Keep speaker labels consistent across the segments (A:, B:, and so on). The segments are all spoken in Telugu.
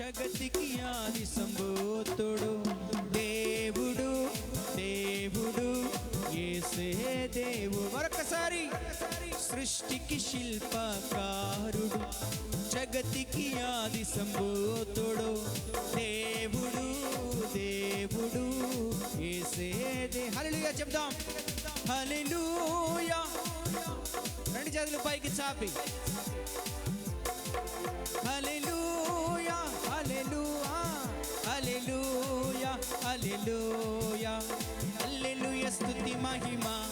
A: జగతికి ఆది సంబోతుడు దేవుడు దేవుడు ఏసే దేవు మరొకసారి సృష్టికి శిల్పకారుడు జగతికి ఆది సంబోతుడు దేవుడు దేవుడు ఏసే దే. హల్లెలూయా చెప్దాం. హలిలుయా రెండు చేతులు పైకి చాపి. హలిలు హల్లెలూయా. హల్లెలూయ స్తుతి మహిమ.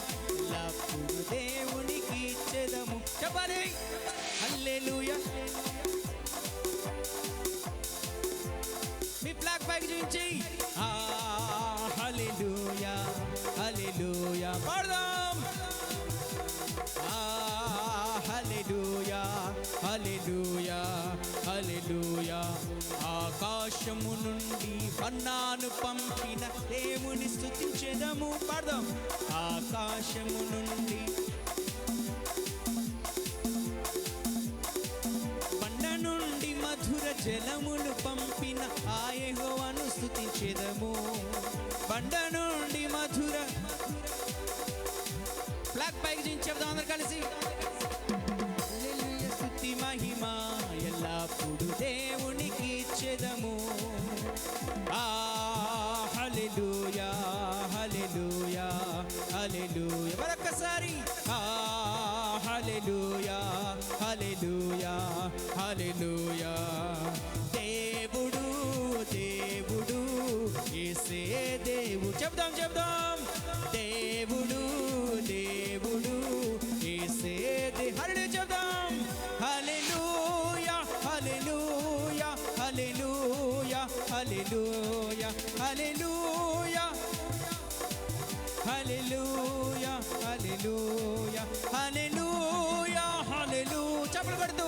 A: లప్పుడు దేవునికి ఇచ్చేదము. చెప్పాలి. హల్లెలూయ. మీ ఫ్లాగ్ పైకి చూపించి ఆ హల్లెలూయా హల్లెలూయా. పాడదాం ఆకాశము నుండి వన్నాను పంపిన దేవుని స్థుతించెదము పదం ఆకాశము నుండి పండ నుండి మధుర జలములు పంపిన ఆయహోవను స్థుతించెదము పండ నుండి మధుర బ్లాక్ బైక్ దించేద్దాం అందరు కలిసి. హల్లెలూయా. దేవుడు దేవుడు ఏసే దేవు చెప్దాం చెప్దాం దేవుడు దేవుడు ఏసే దే హల్లెలూయా చెప్దాం హల్లెలూయా హల్లెలూయా హల్లెలూయా హల్లెలూయా హల్లెలూయా. హల్లెలూయా హల్లెలూయా హల్లెలూయా హల్లెలూయా. చప్పలు కొడుతూ